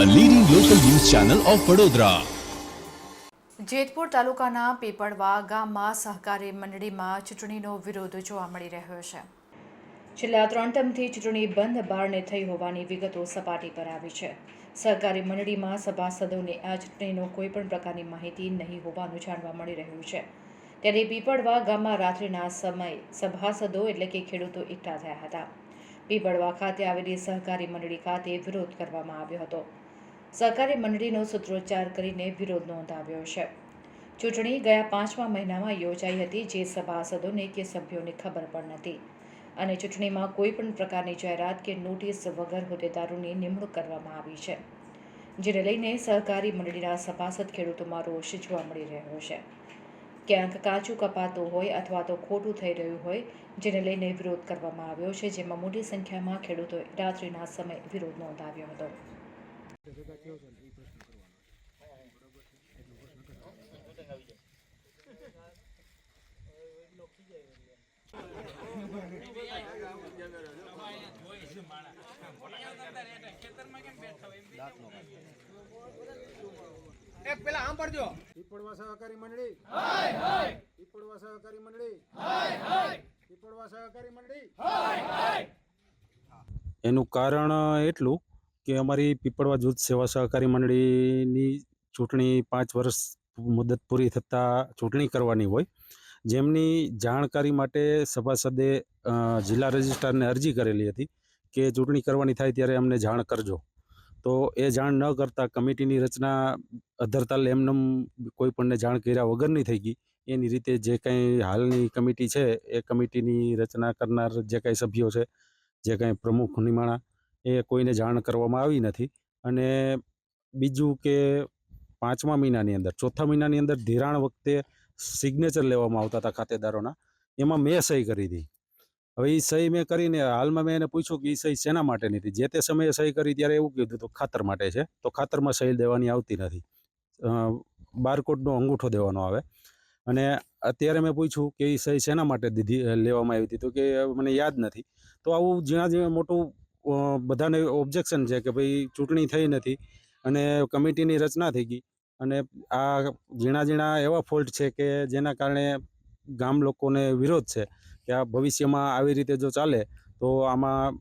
Channel of Vadodara Jetpur તાલુકાના પેપળવા ગામમાં સહકારી મંડળીમાં ચૂંટણીનો વિરોધ જોવા મળી રહ્યો છે. છેલ્લા ત્રણ ટર્મથી ચૂંટણી બંધ બારણે થઈ હોવાની વિગતો સપાટી પર આવી છે. સહકારી મંડળીમાં સભાસદોને આ ચૂંટણીનો કોઈ પણ પ્રકારની માહિતી નહીં હોવાનું જાણવા મળી રહ્યું છે. ત્યારે પીપળવા ગામમાં રાત્રિના સમયે સભાસદો એટલે કે ખેડૂતો એકઠા થયા હતા. પીપળવા ખાતે આવેલી સહકારી મંડળી ખાતે વિરોધ કરવામાં આવ્યો હતો. સહકારી મંડળીનો સૂત્રોચ્ચાર કરીને વિરોધ નોંધાવ્યો છે. ચૂંટણી ગયા પાંચમા મહિનામાં યોજાઈ હતી જે સભાસદોને કે સભ્યોને ખબર પણ નથી. અને ચૂંટણીમાં કોઈ પણ પ્રકારની જાહેરાત કે નોટિસ વગર હોદ્દેદારોની નિમણૂક કરવામાં આવી છે, જેને લઈને સહકારી મંડળીના સભાસદ ખેડૂતોમાં રોષ જોવા મળી રહ્યો છે. ક્યાંક કાચું કપાતું હોય અથવા તો ખોટું થઈ રહ્યું હોય, જેને લઈને વિરોધ કરવામાં આવ્યો છે, જેમાં મોટી સંખ્યામાં ખેડૂતોએ રાત્રિના સમયે વિરોધ નોંધાવ્યો હતો. એક પેલા આમ પડજો. પીપળવા સહકારી મંડળી. પીપળવા સહકારી મંડળી. પીપળવા સહકારી મંડળી. એનું કારણ એટલું કે અમારી પીપળવા જૂથ સેવા સહકારી મંડળીની ચૂંટણી પાંચ વર્ષ મુદત પૂરી થતાં ચૂંટણી કરવાની હોય, જેમની જાણકારી માટે સભાસદે જિલ્લા રજિસ્ટ્રારને અરજી કરેલી હતી કે ચૂંટણી કરવાની થાય ત્યારે અમને જાણ કરજો. તો એ જાણ ન કરતાં કમિટીની રચના, અધરતાલ એમનેમ કોઈ પણને જાણ કર્યા વગરની થઈ ગઈ. એની રીતે જે કંઈ હાલની કમિટી છે, એ કમિટીની રચના કરનાર જે કાંઈ સભ્યો છે, જે કાંઈ પ્રમુખ નિમાણા એ કોઈને જાણ કરવામાં આવી નથી. અને બીજું કે પાંચમા મહિનાની અંદર, ચોથા મહિનાની અંદર ધિરાણ વખતે સિગ્નેચર લેવામાં આવતા હતા ખાતેદારોના. એમાં મેં સહી કરી હતી. હવે એ સહી મેં કરીને હાલમાં મેં એને પૂછ્યું કે એ સહી શેના માટેની હતી જે તે સમયે સહી કરી ત્યારે એવું કીધું હતું, ખાતર માટે છે. તો ખાતરમાં સહી દેવાની આવતી નથી. બારકોડનો અંગૂઠો દેવાનો આવે. અને અત્યારે મેં પૂછ્યું કે એ સહી શેના માટે દીધી, લેવામાં આવી હતી? તો કે મને યાદ નથી. તો આવું જ્યાં જ્યાં મોટું બધાને ઓબ્જેક્શન છે કે ભાઈ ચૂંટણી થઈ નથી અને કમિટીની રચના થઈ ગઈ. અને આ ઝીણા ઝીણા એવા ફોલ્ટ છે કે જેના કારણે ગામ લોકોને વિરોધ છે કે આ ભવિષ્યમાં આવી રીતે જો ચાલે તો આમાં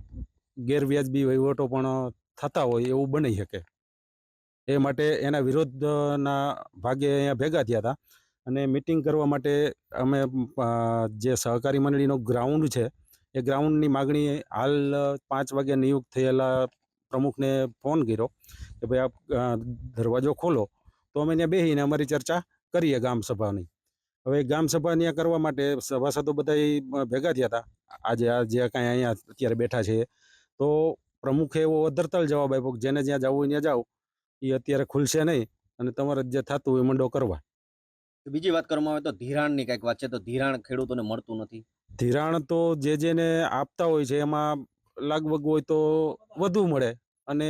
ગેરવ્યાજબી વહીવટો પણ થતા હોય એવું બની શકે. એ માટે એના વિરોધના ભાગે અહીંયા ભેગા થયા હતા. અને મિટિંગ કરવા માટે અમે જે સહકારી મંડળીનો ગ્રાઉન્ડ છે એ ગ્રાઉન્ડની માગણી હાલ પાંચ વાગે નિયુક્ત થયેલા પ્રમુખને ફોન કર્યો કે ભાઈ, આપ દરવાજો ખોલો. તો અમે ત્યાં બેસીને અમારી ચર્ચા કરીએ ગામ હવે ગામ સભા કરવા માટે સભાસદો બધા ભેગા થયા હતા. આજે આ જે કાંઈ અહીંયા અત્યારે બેઠા છે તો પ્રમુખે એવો અધરતલ જવાબ આપ્યો જેને જ્યાં જવું ત્યાં જાઓ. એ અત્યારે ખુલશે નહીં અને તમારે જે થતું એ મંડો કરવા. બીજી વાત કરવામાં આવે તો ધિરાણની કંઈક વાત છે તો ધિરાણ ખેડૂતોને મળતું નથી. ધિરાણ તો જે જેને આપતા હોય છે એમાં લગભગ હોય તો વધુ મળે. અને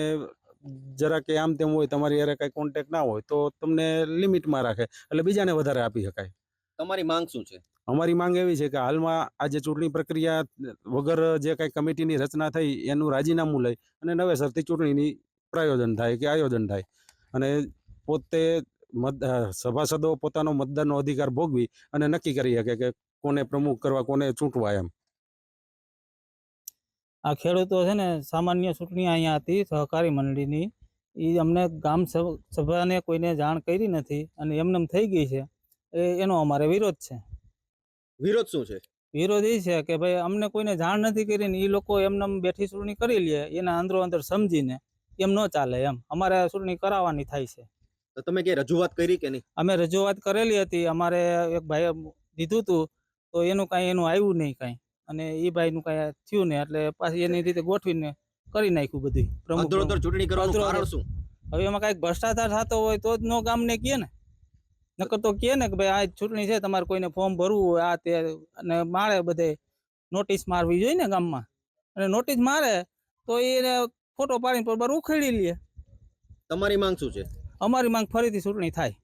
જરા કે આમ તેમ હોય તમારી યારે કાંઈ કોન્ટેક્ટ ના હોય તો તમને લિમિટમાં રાખે. એટલે બીજાને વધારે આપી શકાય. તમારી માંગ શું છે? અમારી માંગ એવી છે કે હાલમાં આ જે ચૂંટણી પ્રક્રિયા વગર જે કાંઈ કમિટીની રચના થઈ એનું રાજીનામું લઈ અને નવેસરથી ચૂંટણીની પ્રયોજન થાય કે આયોજન થાય. અને પોતે મત સભાસદો પોતાનો મતદાનનો અધિકાર ભોગવી અને નક્કી કરી શકે કે કોને પ્રમુખ કરવા કોને ચૂંટવા એમ. આ ખેડૂતો છે ને સામાન્ય ચૂંટણી અહીંયા હતી સહકારી મંડળીની. એ અમને ગામ સભાને કોઈને જાણ કરી નથી અને એમનેમ થઈ ગઈ છે. એ એનો અમારે વિરોધ છે. વિરોધ શું છે? વિરોધ એ છે કે ભાઈ અમને કોઈને જાણ નથી કરીને એ લોકો એમનેમ બેઠી ચૂંટણી કરી લે એના અંદરો અંદર સમજીને એમ ન ચાલે એમ. અમારે ચૂંટણી કરાવવાની થાય છે. તો તમે કે રજૂઆત કરી કે નહીં? અમે રજૂઆત કરેલી હતી. અમારે એક ભાઈએ દીધું હતું તો એનું કાંઈ એનું આવ્યું નહીં કાંઈ. અને એ ભાઈનું કાંઈ થયું નહીં. એટલે પાછી એની રીતે ગોઠવીને કરી નાખ્યું બધું પ્રમુખ ચૂંટણી કરવાનું કારણ શું? હવે એમાં કાંઈક ભ્રષ્ટાચાર થતો હોય તો જ નો ગામને કહે ને. નકર તો કહે ને કે ભાઈ આ ચૂંટણી છે તમારે કોઈને ફોર્મ ભરવું હોય આ તે અને મારે બધે નોટિસ મારવી જોઈએ ને ગામમાં. અને નોટિસ મારે તો એને ફોટો પાડીને બરાબર ઉખેડી લે. તમારી માંગ શું છે? અમારી માંગ ફરીથી ચૂંટણી થાય.